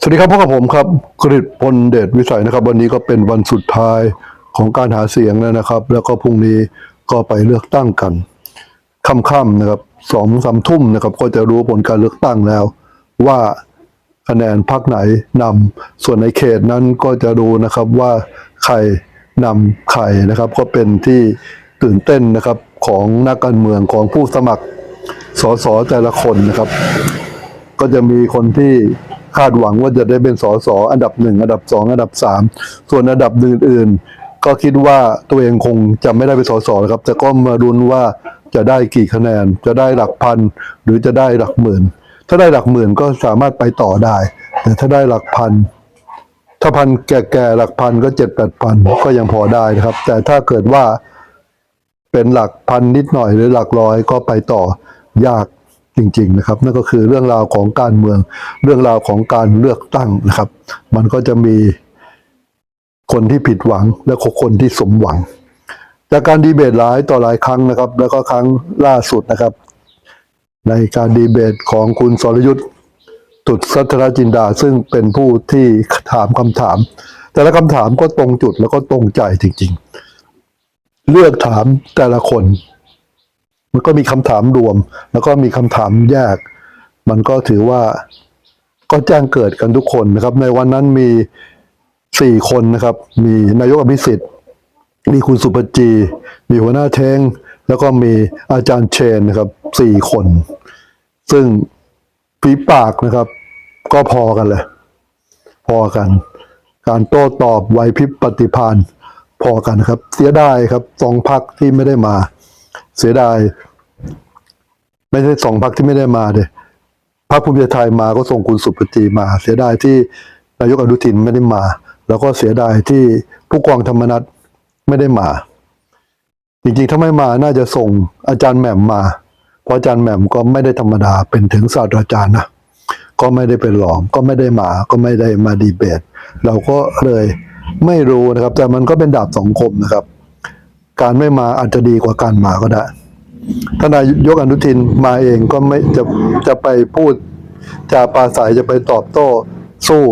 สวัสดีครับพบกับผมครับกฤษพลเดชวิสัยนะครับ วันนี้ก็เป็นวันสุดท้ายของการหาเสียงแล้วนะครับ แล้วก็พรุ่งนี้ก็ไปเลือกตั้งกันค่ำๆนะครับสองสามทุ่มนะครับ ก็จะรู้ผลการเลือกตั้งแล้ว ว่าคะแนนพรรคไหนนำส่วนในเขตนั้นก็จะรู้นะครับว่าใครนำใครนะครับ ก็เป็นที่ตื่นเต้นนะครับของนักการเมืองของผู้สมัครสสแต่ละคนนะครับ ก็จะมีคนที่ คาดหวังว่าจะได้เป็นสสอันดับหนึ่งอันดับสองอันดับสามส่วนอันดับอื่นๆ ก็คิดว่าตัวเองคงจะไม่ได้เป็นสสครับ แต่ก็มาดุนว่าจะได้กี่คะแนน จะได้หลักพันหรือจะได้หลักหมื่น ถ้าได้หลักหมื่นก็สามารถไปต่อได้ แต่ถ้าได้หลักพันถ้าพันแก่ๆหลักพันก็เจ็ดแปดพันก็ยังพอได้นะครับ แต่ถ้าเกิดว่าเป็นหลักพันนิดหน่อยหรือหลักร้อยก็ไปต่อยาก จริง ๆนะครับ นั่นก็คือเรื่องราวของการเมือง เรื่องราวของการเลือกตั้งนะครับ มันก็จะมีคนที่ผิดหวังและคนที่สมหวัง จากการดีเบตหลายต่อหลายครั้งนะครับ แล้วก็ครั้งล่าสุดนะครับ ในการดีเบตของคุณสรยุทธ์ตุดสัทรจินดาซึ่งเป็นผู้ที่ถามคำถาม แต่ละคำถามก็ตรงจุดแล้วก็ตรงใจจริง ๆ เลือกถามแต่ละคน มันก็มีคำถามรวม แล้วก็มีคำถามแยก มันก็ถือว่าก็แจ้งเกิดกันทุกคนนะครับ ในวันนั้นมีสี่คนนะครับ มีนายกอภิสิทธิ์ มีคุณสุปจี มีหัวหน้าเทง แล้วก็มีอาจารย์เชนนะครับสี่คน ซึ่งฝีปากนะครับ ก็พอกันเลย พอกัน การโต้ตอบไวพริบปฏิพานพอกันนะครับ เสียดายครับสองพักที่ไม่ได้มา เสียดาย ไม่ใช่สองพักที่ไม่ได้มาเดยพรรคภูมิใจไทยมาก็ส่งคุณสุปจีมา เสียดายที่นายกอนุทินไม่ได้มา แล้วก็เสียดายที่ผู้กองธรรมนัฐไม่ได้มา จริงๆถ้าไม่มาน่าจะส่งอาจารย์แหม่มมา เพราะอาจารย์แหม่มก็ไม่ได้ธรรมดาเป็นถึงศาสตราจารย์นะก็ไม่ได้เป็นรองก็ไม่ได้มาก็ไม่ได้มาดีเบต เราก็เลยไม่รู้นะครับ แต่มันก็เป็นดาบสองคมนะครับ การไม่มาอาจจะดีกว่าการมาก็ได้ ท่านนายกอนุทินมาเองก็ไม่จะจะไปพูดจะปราศัยจะไปตอบโต้สู้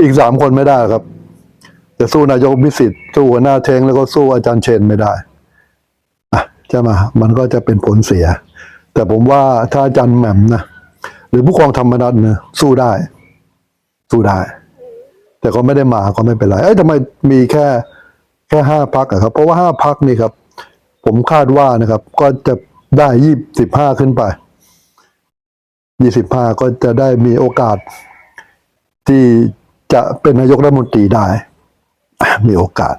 อีกสามคนไม่ได้ครับ จะสู้นายกวิสิทธิ์สู้หัวหน้าเทงแล้วก็สู้อาจารย์เชนไม่ได้อะจะมามันก็จะเป็นผลเสีย แต่ผมว่าถ้าอาจารย์แหม่มนะหรือผู้กองธรรมนัฐนะสู้ได้ สู้ได้ แต่ก็ไม่ได้มาก็ไม่เป็นไรเอ้ยทำไมมีแค่แค่ห้าพักอะครับ เพราะว่าห้าพักนี่ครับ ผมคาดว่านะครับ ก็จะได้ยี่สิบห้าขึ้นไปยี่สิบห้าก็จะได้มีโอกาส ที่จะเป็นนายกรัฐมนตรีได้ มีโอกาส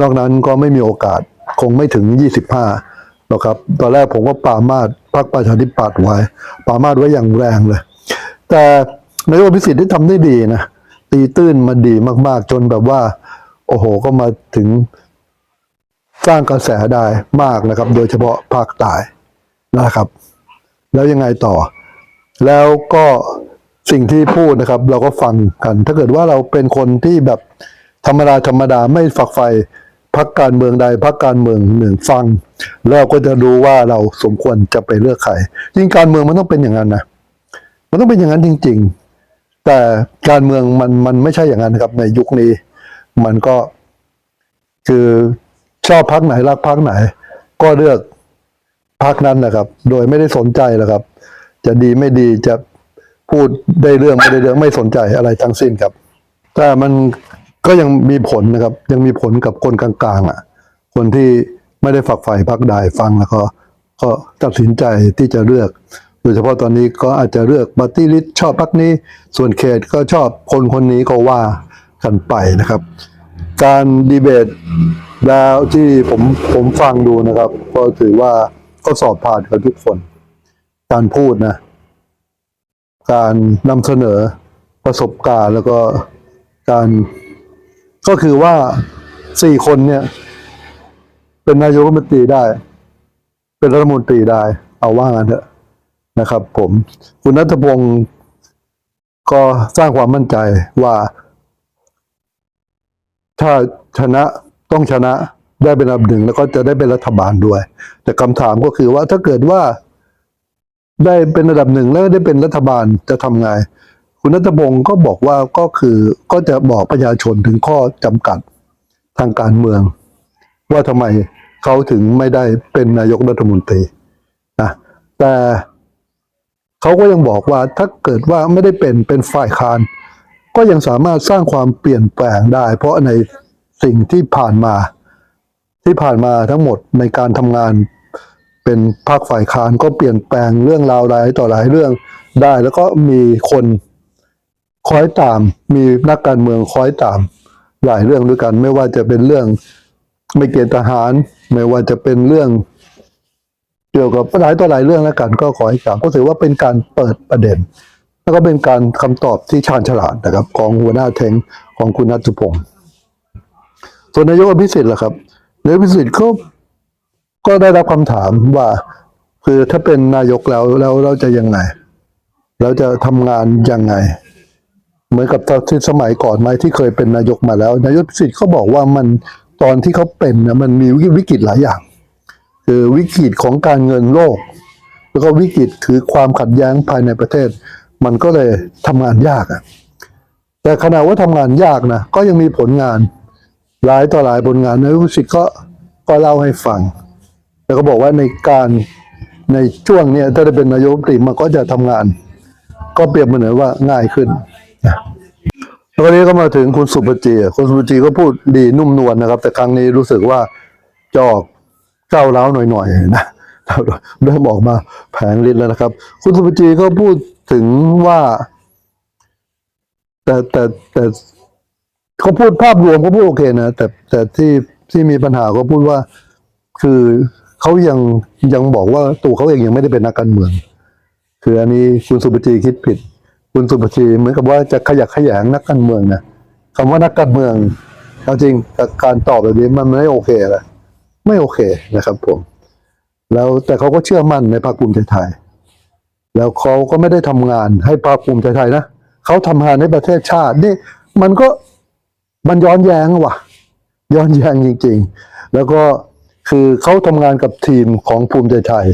นอกนั้นก็ไม่มีโอกาสคงไม่ถึงยี่สิบห้าหรอกครับ ตอนแรกผมก็ปามาดพักประชาธิปัตย์ไว้ปามาดไว้อย่างแรงเลย แต่นายกพิสิทธิ์ที่ทำได้ดีนะตีตื้นมาดีมาก ๆ จนแบบว่า โอ้โห ก็มาถึง สร้างกระแสได้มากนะครับ โดยเฉพาะภาคใต้นะครับ แล้วยังไงต่อ แล้วก็สิ่งที่พูดนะครับ เราก็ฟังกัน ถ้าเกิดว่าเราเป็นคนที่แบบธรรมดาธรรมดาไม่ฝักใฝ่พักการเมืองใดพักการเมืองหนึ่งฟัง แล้วก็จะรู้ว่าเราสมควรจะไปเลือกใครยิ่งการเมืองมันต้องเป็นอย่างนั้นนะมันต้องเป็นอย่างนั้นจริง ๆ แต่การเมืองมันมันไม่ใช่อย่างนั้นนะครับ ในยุคนี้ มันก็คือ ชอบพักไหนรักพักไหน ก็เลือกพักนั้นนะครับ โดยไม่ได้สนใจหรอกครับ จะดีไม่ดีจะพูดได้เรื่องไม่ได้เรื่องไม่สนใจอะไรทั้งสิ้นครับ แต่มันก็ยังมีผลนะครับ ยังมีผลกับคนกลางๆอะ คนที่ไม่ได้ฝักใฝ่พักใดฟังแล้วก็ก็ตัดสินใจที่จะเลือก โดยเฉพาะตอนนี้ก็อาจจะเลือกบัตตี้ลิสชอบพักนี้ ส่วนเขตก็ชอบคนคนนี้ก็ว่ากันไปนะครับ การดีเบต แล้วที่ผมผมฟังดูนะครับ ก็ถือว่าก็สอบผ่านกันทุกคน การพูดนะ การนำเสนอประสบการณ์แล้วก็การก็คือว่าสี่คนเนี่ย เป็นนายกรัฐมนตรีได้ เป็นรัฐมนตรีได้ เอาว่างั้นเถอะนะครับ ผม คุณนัทพงศ์ก็สร้างความมั่นใจว่า ถ้าชนะ ต้องชนะได้เป็นอันดับหนึ่งแล้วก็จะได้เป็นรัฐบาลด้วย แต่คำถามก็คือว่าถ้าเกิดว่า ได้เป็นอันดับหนึ่งแล้วได้เป็นรัฐบาลจะทำไง คุณนัทพงศ์ก็บอกว่าก็คือก็จะบอกประชาชนถึงข้อจำกัดทางการเมือง ว่าทำไมเขาถึงไม่ได้เป็นนายกรัฐมนตรีนะแต่เขาก็ยังบอกว่าถ้าเกิดว่าไม่ได้เป็นเป็นฝ่ายค้านก็ยังสามารถสร้างความเปลี่ยนแปลงได้ เพราะใน สิ่งที่ผ่านมา ที่ผ่านมาทั้งหมดในการทำงานเป็นภาคฝ่ายค้านก็เปลี่ยนแปลงเรื่องราวหลายต่อหลายเรื่องได้ แล้วก็มีคนคอยตาม มีนักการเมืองคอยตามหลายเรื่องด้วยกัน ไม่ว่าจะเป็นเรื่องไม่เกณฑ์ทหาร ไม่ว่าจะเป็นเรื่อง เกี่ยวกับหลายต่อหลายเรื่องแล้วกัน ก็ขอให้ตามก็ถือว่าเป็นการเปิดประเด็น แล้วก็เป็นการคำตอบที่ชาญฉลาดนะครับ ของหัวหน้าเทงของคุณนัทพงศ์ ส่วนนายกอภิสิทธิ์ล่ะครับนายกอภิสิทธิ์เขาก็ได้รับคำถามว่า คือถ้าเป็นนายกแล้วแล้วเราจะยังไง เราจะทำงานยังไง เหมือนกับตอนที่สมัยก่อนไหมที่เคยเป็นนายกมาแล้ว นายกอภิสิทธิ์เขาบอกว่ามันตอนที่เขาเป็นนะมันมีวิกฤตหลายอย่าง คือวิกฤตของการเงินโลก แล้วก็วิกฤตคือความขัดแย้งภายในประเทศ มันก็เลยทำงานยากอะแต่ขณะว่าทำงานยากนะก็ยังมีผลงาน หลายต่อหลายผลงานนายกสิทธิ์ก็ก็เล่าให้ฟัง แล้วก็บอกว่าในการในช่วงเนี้ยถ้าได้เป็นนายกรัฐมนตรีมันก็จะทำงาน ก็เปรียบเหมือนว่าง่ายขึ้นแล้วนี้ก็มาถึงคุณสุปจีคุณสุปจีก็พูดดีนุ่มนวลนะครับ แต่ครั้งนี้รู้สึกว่าจอกเจ้าเล้าหน่อยๆนะเริ่มออกมาแผงลิ้นแล้วนะครับ คุณสุปจีก็พูดถึงว่า แต่แต่แต่ เขาพูดภาพรวมเขาพูดโอเคนะแต่แต่ที่ที่มีปัญหาเขาพูดว่า คือเขายังยังบอกว่าตัวเขาเองยังไม่ได้เป็นนักการเมือง คืออันนี้คุณสุปจีคิดผิด คุณสุปจีเหมือนกับว่าจะขยักขยงนักการเมืองนะคำว่านักการเมืองเอาจริงกการตอบแบบนี้มันไม่โอเคเลยไม่โอเคนะครับผม แล้วแต่เขาก็เชื่อมั่นในพรรคภูมิใจไทย แล้วเขาก็ไม่ได้ทำงานให้พรรคภูมิใจไทยนะเขาทำงานให้ประเทศชาตินี่มันก็ มันย้อนแย้งว่ะ ย้อนแย้งจริง ๆ แล้วก็คือเขาทำงานกับทีมของภูมิใจไทย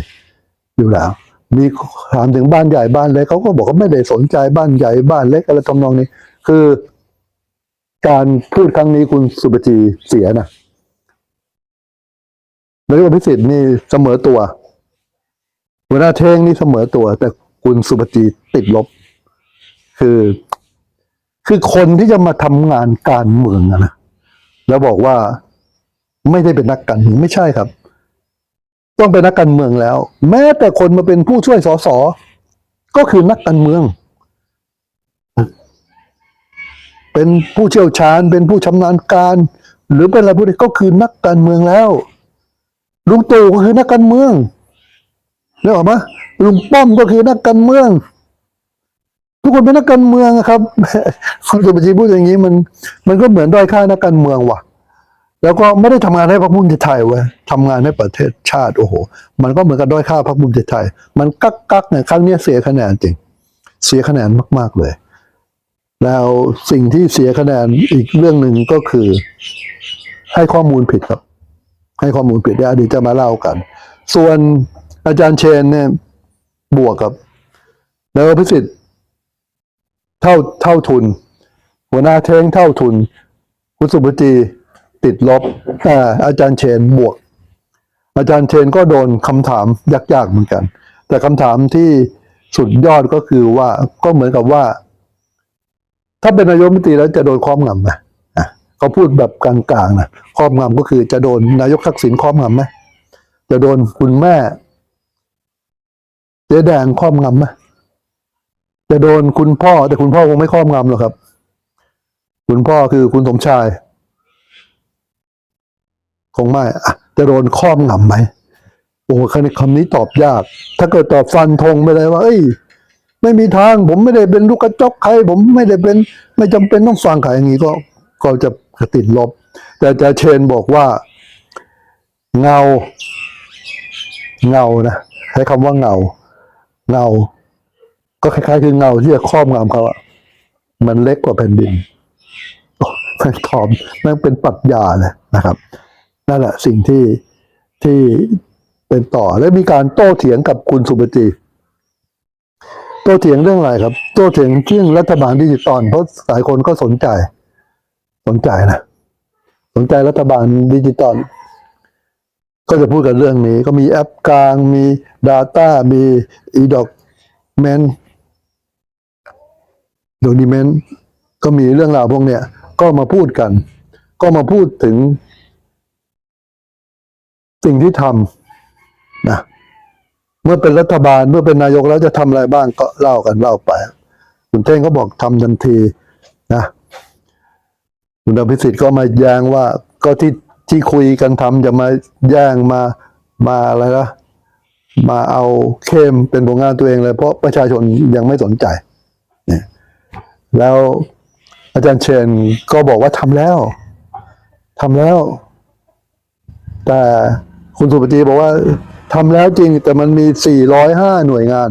อยู่แล้ว มีถามถึงบ้านใหญ่บ้านเล็กเขาก็บอกว่าไม่ได้สนใจบ้านใหญ่บ้านเล็กอะไรทำนองนี้ คือ การพูดครั้งนี้คุณสุปจีเสียนะนายกพิสิทธิ์นี่เสมอตัวหัวหน้าเท่งนี่เสมอตัว แต่คุณสุปจีติดลบ คือ คือคนที่จะมาทำงานการเมืองนะแล้วบอกว่าไม่ได้เป็นนักการเมืองไม่ใช่ครับ ต้องเป็นนักการเมืองแล้ว แม้แต่คนมาเป็นผู้ช่วยสสก็คือนักการเมือง เป็นผู้เชี่ยวชาญ เป็นผู้ชำนาญการ หรือเป็นอะไรพวกนี้ก็คือนักการเมืองแล้วลุงตู่ก็คือนักการเมืองนึกออกไหมลุงป้อมก็คือนักการเมือง ทุกคนเป็นนักการเมืองอะครับคุณสุปชีพูดอย่างนี้มัน มันก็เหมือนด้อยค่านักการเมืองว่ะ แล้วก็ไม่ได้ทำงานให้พรรคภูมิใจไทยเว้ยทำงานให้ประเทศชาติโอ้โห มันก็เหมือนกับด้อยค่าพรรคภูมิใจไทย มันกักกักเนี่ยครั้งนี้เสียคะแนนจริง เสียคะแนนมากๆเลย แล้วสิ่งที่เสียคะแนนอีกเรื่องหนึ่งก็คือ ให้ข้อมูลผิดครับ ให้ข้อมูลผิดเดี๋ยวเดี๋ยวจะมาเล่ากัน ส่วนอาจารย์เชนเนี่ยบวกกับ แล้วพิสิทธิ์ เท่าเท่าทุน หัวหน้าเท้งเท่าทุน คุณสุปจีติดลบอ่าอาจารย์เชนบวก อาจารย์เชนก็โดนคำถามยากๆเหมือนกัน แต่คำถามที่สุดยอดก็คือว่าก็เหมือนกับว่า ถ้าเป็นนายกมนตรีแล้วจะโดนครอบงำไหมเขาพูดแบบกลางๆนะครอบงำก็คือจะโดนนายกทักษิณครอบงำไหมจะโดนคุณแม่เจ๊แดงครอบงำไหม จะโดนคุณพ่อ แต่คุณพ่อคงไม่ครอบงำหรอกครับ คุณพ่อคือคุณสมชาย คงไม่อะจะโดนครอบงำไหมโอ้คำนี้คำนี้ตอบยาก ถ้าเกิดตอบฟันธงไปเลยว่า เอ้ย ไม่มีทาง ผมไม่ได้เป็นลูกกระจกใคร ผมไม่ได้เป็น ไม่จำเป็นต้องฟังใครอย่างนี้ก็ก็จะติดลบ แต่จารย์เชนบอกว่า เงา เงานะใช้คำว่าเงา เงา ก็คล้ายๆคือเงาที่จะครอบงำเขาอะมันเล็กกว่าแผ่นดินโอ้แม่งถอมแม่งเป็นปรัชญาเลยนะครับ นั่นแหละสิ่งที่ที่เป็นต่อและมีการโต้เถียงกับคุณสุปจีโต้เถียงเรื่องอะไรครับ โต้เถียงเรื่องรัฐบาลดิจิตอลเพราะหลายคนก็สนใจ สนใจนะ สนใจรัฐบาลดิจิตอลก็จะพูดกันเรื่องนี้ ก็มีแอปกลางมี Data มี e-document document ก็มีเรื่องราวพวกเนี้ยก็มาพูดกัน ก็มาพูดถึง สิ่งที่ทำนะเมื่อเป็นรัฐบาลเมื่อเป็นนายกแล้วจะทำอะไรบ้างก็เล่ากันเล่าไปคุณเท่งก็บอกทำทันทีนะคุณอภิสิทธิ์ก็มาแย้งว่าก็ที่ที่คุยกันทำจะมาแย่งมามาอะไรนะมาเอาเข้มเป็นผลงานตัวเองเลยเพราะประชาชนยังไม่สนใจ แล้วอาจารย์เชนก็บอกว่าทำแล้วทำแล้ว แต่คุณสุปฏิบอกว่าทำแล้วจริง แต่มันมี 405 หน่วยงาน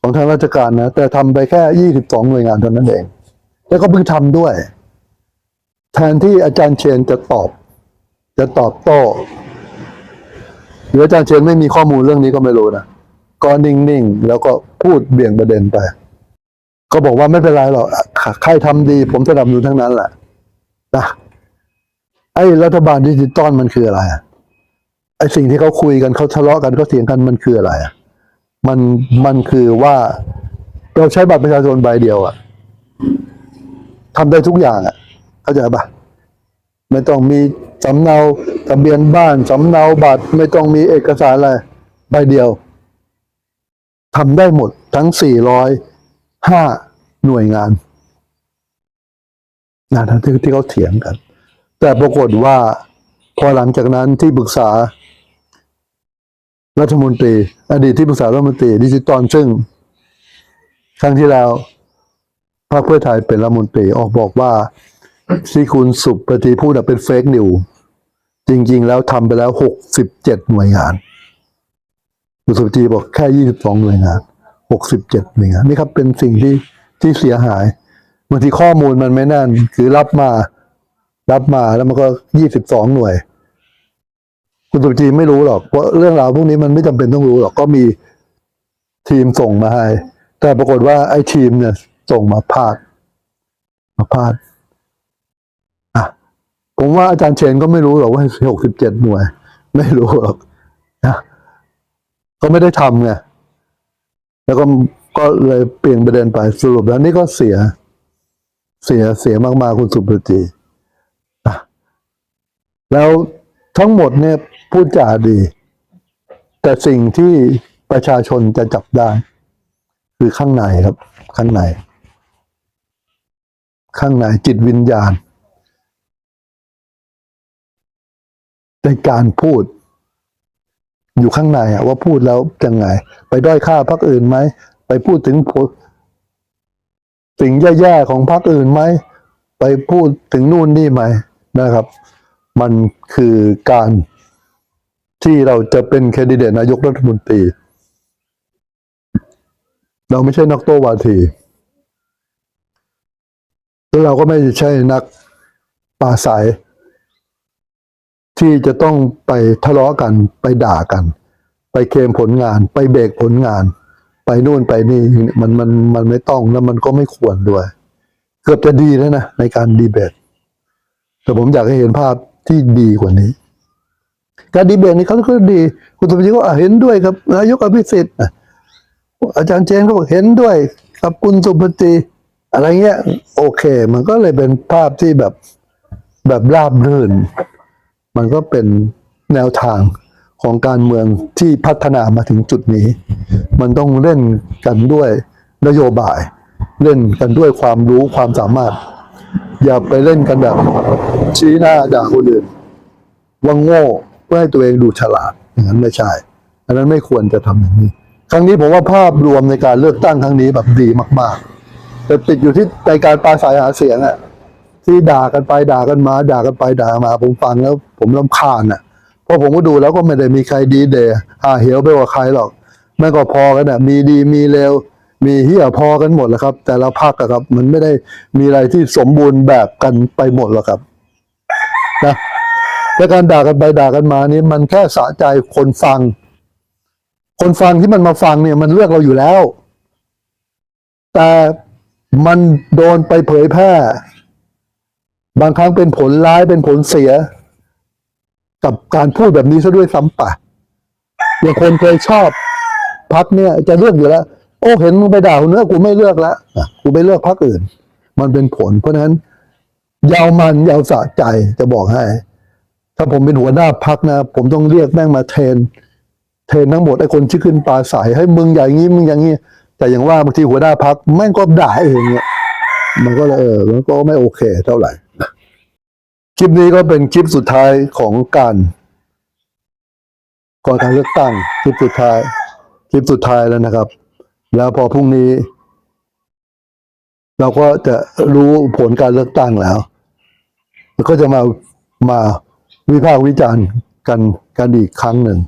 ของทางราชการนะ แต่ทำไปแค่ 22 หน่วยงานเท่านั้นเอง แล้วก็เพิ่งทำด้วย แทนที่อาจารย์เชนจะตอบ จะตอบโต้หรืออาจารย์เชนไม่มีข้อมูลเรื่องนี้ก็ไม่รู้นะก็นิ่งๆ แล้วก็พูดเบี่ยงประเด็นไป ก็บอกว่าไม่เป็นไรหรอกใครทำดี ผมสนับสนุนทั้งนั้นแหละนะไอ้รัฐบาลดิจิตอลมันคืออะไรไอ้สิ่งที่เขาคุยกันเขาทะเลาะกันเขาเถียงกันมันคืออะไรมันมันคือว่าเราใช้บัตรประชาชนใบเดียวอะทำได้ทุกอย่างอะเข้าใจปะไม่ต้องมีสำเนาทะเบียนบ้านสำเนาบัตร ไม่ต้องมีเอกสารอะไรใบเดียวทำได้หมดทั้ง405 ห้าหน่วยงานนะท,ที่ที่เขาเถียงกัน แต่ปรากฏว่าพอหลังจากนั้นที่ปรึกษา รัฐมนตรี อดีตที่ปรึกษารัฐมนตรีดิจิตอลซึ่ง ครั้งที่แล้วพรรคเพื่อไทยเป็นรัฐมนตรีออกบอกว่าที่คุณสุปฏิพูดน่ะเป็นเฟกนิวจริง ๆ แล้วทำไปแล้วหกสิบเจ็ดหน่วยงานคุณสุปฏิบอกแค่ยี่สิบสองหน่วยงาน หกสิบเจ็ดหน่วยนี่ครับเป็นสิ่งที่ที่เสียหายบางทีข้อมูลมันไม่แน่น คือรับมา รับมาแล้วมันก็ยี่สิบสองหน่วย คุณสุจีไม่รู้หรอกว่าเรื่องราวพวกนี้มันไม่จำเป็นต้องรู้หรอกก็มีทีมส่งมาให้ แต่ปรากฏว่าไอ้ทีมเนี่ย ส่งมาพลาดมาพลาดอะผมว่าอาจารย์เชนก็ไม่รู้หรอกว่าหกสิบเจ็ดหน่วย ไม่รู้หรอกนะก็ไม่ได้ทำไง แล้วก็ก็เลยเปลี่ยนประเด็นไปสรุปแล้วนี่ก็เสีย เสียเสียมากๆคุณสุปจีอะแล้วทั้งหมดเนี่ยพูดจาดี แต่สิ่งที่ประชาชนจะจับได้ คือข้างในครับ ข้างใน ข้างในจิตวิญญาณ ในการพูด อยู่ข้างในอะว่าพูดแล้วยังไง ไปด้อยค่าพรรคอื่นไหม ไปพูดถึงสิ่งแย่ๆของพรรคอื่นไหม ไปพูดถึงนู่นนี่ไหมนะครับ มันคือการที่เราจะเป็นแคนดิเดตนายกรัฐมนตรี เราไม่ใช่นักโต้วาที แล้วเราก็ไม่ใช่นักปาศัย ที่จะต้องไปทะเลาะกันไปด่ากัน ไปเคลมผลงาน ไปเบรกผลงาน ไปนู่นไปนี่มันมันมันไม่ต้องแล้วมันก็ไม่ควรด้วย เกือบจะดีแล้วนะในการดีเบตแต่ผมอยากให้เห็นภาพที่ดีกว่านี้ การดีเบตนี่เขาก็ดี คุณสมจิตก็เห็นด้วยครับนายกอภิสิทธิ์อะอาจารย์เจนก็บอกเห็นด้วยกับคุณสุปฏิอะไรเงี้ย โอเค มันก็เลยเป็นภาพที่แบบแบบราบรื่น มันก็เป็นแนวทางของการเมืองที่พัฒนามาถึงจุดนี้ มันต้องเล่นกันด้วยนโยบาย เล่นกันด้วยความรู้ความสามารถ อย่าไปเล่นกันแบบชี้หน้าด่าคนอื่นว่าโง่เพื่อให้ตัวเองดูฉลาดอย่างนั้นไม่ใช่อันนั้นไม่ควรจะทำอย่างนี้ ครั้งนี้ผมว่าภาพรวมในการเลือกตั้งครั้งนี้แบบดีมาก ๆ แต่ติดอยู่ที่ในการปราศัยหาเสียงอะ ที่ด่ากันไปด่ากันมา ด่ากันไปด่ามา ผมฟังแล้ว ผมรำคาญอะเพราะผมก็ดูแล้วก็ไม่ได้มีใครดีเดย์หาเหวไปกว่าใครหรอกแม่ก็พอกันอะมีดีมีเลวมีเฮียพอกันหมดแล้วครับ แต่ละพักอะครับ มันไม่ได้มีอะไรที่สมบูรณ์แบบกันไปหมดหรอกครับนะและการด่ากันไปด่ากันมานี่มันแค่สะใจคนฟัง คนฟังที่มันมาฟังเนี่ย มันเลือกเราอยู่แล้ว แต่มันโดนไปเผยแพร่ บางครั้งเป็นผลร้ายเป็นผลเสีย กับการพูดแบบนี้ซะด้วยซ้ำปะอย่างคนเคยชอบพักเนี่ย จะเลือกอยู่แล้ว โอ้เห็นมึงไปด่าคนเนื้อกูไม่เลือกละกูไปเลือกพักอื่น มันเป็นผล เพราะฉะนั้นยาวมันยาวสะใจจะบอกให้ ถ้าผมเป็นหัวหน้าพักนะ ผมต้องเรียกแม่งมาเทรนเทรนทั้งหมดไอ้คนที่ขึ้นปลาใสให้มึงอย่างนี้มึงอย่างนี้แต่อย่างว่าบางทีหัวหน้าพักแม่งก็ด่าเองเนี่ยมันก็เลยเออมันก็ไม่โอเคเท่าไหร่ คลิปนี้ก็เป็นคลิปสุดท้ายของการก่อนการเลือกตั้งคลิปสุดท้าย คลิปสุดท้ายแล้วนะครับ แล้วพอพรุ่งนี้ เราก็จะรู้ผลการเลือกตั้งแล้วแล้วก็จะมามาวิพากษ์วิจารณ์กันกันอีกครั้งหนึ่ง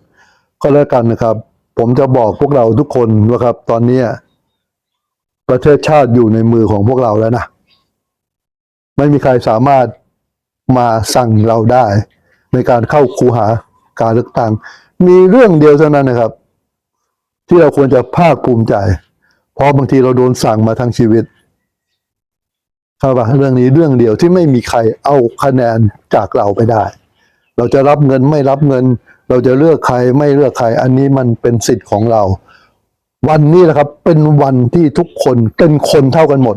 ก็แล้วกันนะครับ ผมจะบอกพวกเราทุกคนว่าครับ ตอนนี้ประเทศชาติอยู่ในมือของพวกเราแล้วนะไม่มีใครสามารถ มาสั่งเราได้ ในการเข้าคูหาการเลือกตั้งมีเรื่องเดียวเท่านั้นนะครับ ที่เราควรจะภาคภูมิใจ เพราะบางทีเราโดนสั่งมาทั้งชีวิตครับเรื่องนี้เรื่องเดียวที่ไม่มีใครเอาคะแนนจากเราไปได้ เราจะรับเงินไม่รับเงิน เราจะเลือกใครไม่เลือกใคร อันนี้มันเป็นสิทธิ์ของเรา วันนี้แหละครับ เป็นวันที่ทุกคนเป็นคนเท่ากันหมด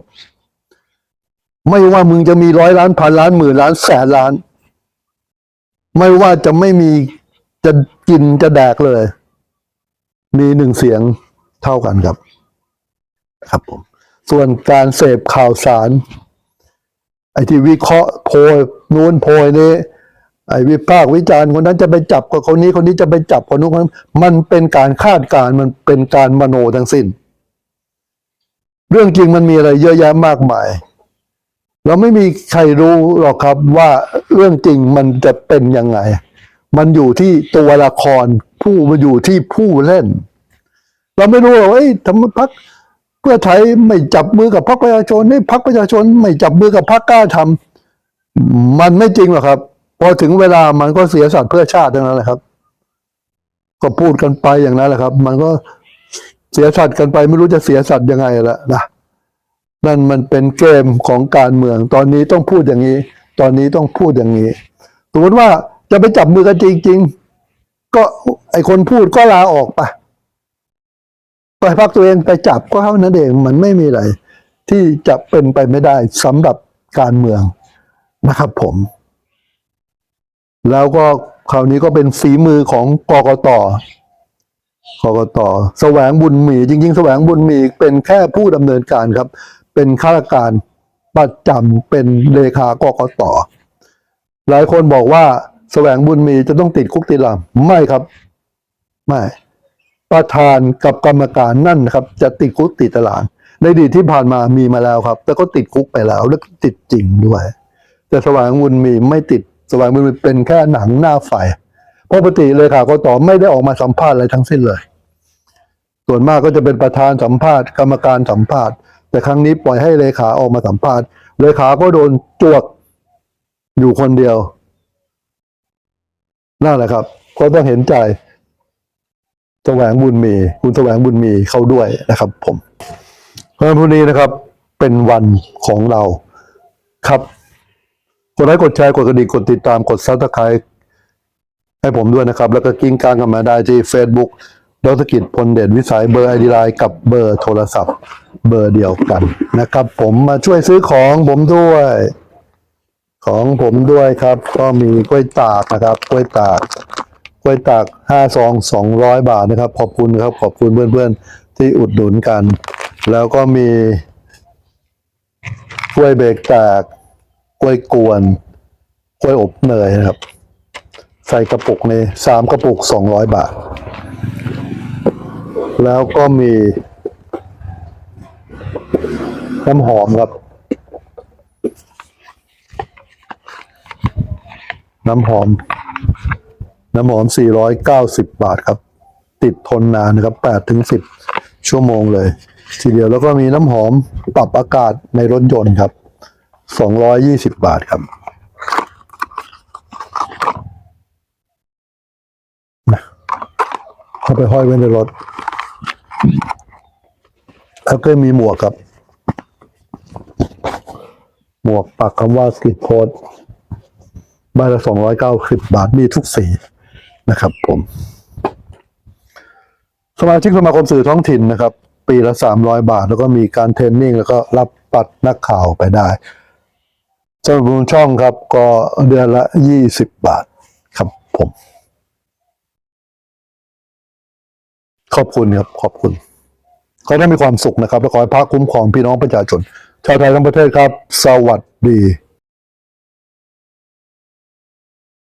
ไม่ว่ามึงจะมีร้อยล้านพันล้านหมื่นล้านแสนล้าน ไม่ว่าจะไม่มีจะกินจะแดกเลย มีหนึ่งเสียงเท่ากันครับ ครับผม ส่วนการเสพข่าวสาร ไอ้ที่วิเคราะห์โพยนู้นโพยนี้ไอ้วิพากษ์วิจารณ์คนนั้นจะไปจับกับคนนี้คนนี้จะไปจับคนนู้นคนนั้มันเป็นการคาดการมันเป็นการมโนทั้งสิ้น เรื่องจริงมันมีอะไรเยอะแยะมากมาย เราไม่มีใครรู้หรอกครับว่าเรื่องจริงมันจะเป็นยังไง มันอยู่ที่ตัวละครผู้มันอยู่ที่ผู้เล่น เราไม่รู้หรอกว่าเอ้ยทำไมพักเพื่อไทยไม่จับมือกับพรรคประชาชนนี่พรรคประชาชน ไม่จับมือกับพรรคกล้าทำมันไม่จริงหรอกครับ พอถึงเวลามันก็เสียสัตว์เพื่อชาติทั้งนั้นแหละครับ ก็พูดกันไปอย่างนั้นแหละครับ มันก็เสียสัตว์กันไปไม่รู้จะเสียสัตว์ยังไงละนะ นั่นมันเป็นเกมของการเมือง ตอนนี้ต้องพูดอย่างนี้ ตอนนี้ต้องพูดอย่างนี้สมมติว่าจะไปจับมือกันจริง ๆ ก็ไอคนพูดก็ลาออกไปไปพักตัวเองไปจับก็เท่านั้นเองมันไม่มีอะไรที่จะเป็นไปไม่ได้สำหรับการเมืองนะครับผม แล้วก็คราวนี้ก็เป็นฝีมือของกกตกกตแสวงบุญมี จริง ๆ แสวงบุญมีเป็นแค่ผู้ดำเนินการครับ เป็นข้าราชการประจำเป็นเลขากกตหลายคนบอกว่าแสวงบุญมีจะต้องติดคุกติดตารางไม่ครับไม่ประธานกับกรรมการนั่นนะครับ จะติดคุกติดตาราง ในอดีตที่ผ่านมามีมาแล้วครับ แต่ก็ติดคุกไปแล้วและติดจริงด้วย แต่แสวงบุญมีไม่ติดแสวงบุญมีเป็นแค่หนังหน้าไฟเพราะปกติเลยค่ะกตไม่ได้ออกมาสัมภาษณ์อะไรทั้งสิ้นเลย ส่วนมากก็จะเป็นประธานสัมภาษณ์ กรรมการสัมภาษณ์ แต่ครั้งนี้ปล่อยให้เลขาออกมาสัมภาษณ์เลขาก็โดนจวกอยู่คนเดียวนั่นแหละครับ ก็ต้องเห็นใจแสวงบุญมี คุณแสวงบุญมีเข้าด้วยนะครับ ผมเพราะฉะนั้นพรุ่งนี้นะครับ เป็นวันของเราครับกดไลค์กดแชร์กดกระดิ่งกดติดตามกดซับสไครต์ให้ผมด้วยนะครับ แล้วก็กิ้งกางกันมาได้ที่ Facebook ดรกิจพลเดชวิสัยเบอร์ไอดีไลน์กับเบอร์โทรศัพท์เบอร์เดียวกันนะครับ ผมมาช่วยซื้อของผมด้วย ของผมด้วยครับ ก็มีกล้วยตากนะครับกล้วยตากกล้วยตากห้าซองสองร้อยบาทนะครับ ขอบคุณครับ ขอบคุณเพื่อนๆ ที่อุดหนุนกัน แล้วก็มีกล้วยเบรกแตกกล้วยกวนกล้วยอบเนยนะครับ ใส่กระปุกในสามกระปุกสองร้อยบาท แล้วก็มีน้ำหอมครับ น้ำหอม น้ำหอม 490 บาทครับ ติดทนนานนะครับ8ถึง10 ชั่วโมงเลย ทีเดียวแล้วก็มีน้ำหอมปรับอากาศในรถยนต์ครับ 220 บาทครับเอาไปห้อยไว้ในรถ แล้วก็มีหมวกครับ หมวกปักคำว่าสกิดโพสใบละสองร้อยเก้าสิบบาทมีทุกสีนะครับผม สมาชิกสมาคมสื่อท้องถิ่นนะครับ ปีละสามร้อยบาท แล้วก็มีการเทรนนิ่ง แล้วก็รับปัดนักข่าวไปได้สำหรับช่องครับ ก็เดือนละยี่สิบบาทครับผม ขอบคุณครับ ขอบคุณ ขอให้ท่านมีความสุขนะครับและขอให้พระคุ้มครองพี่น้องประชาชนชาวไทยทั้งประเทศครับ สวัสดี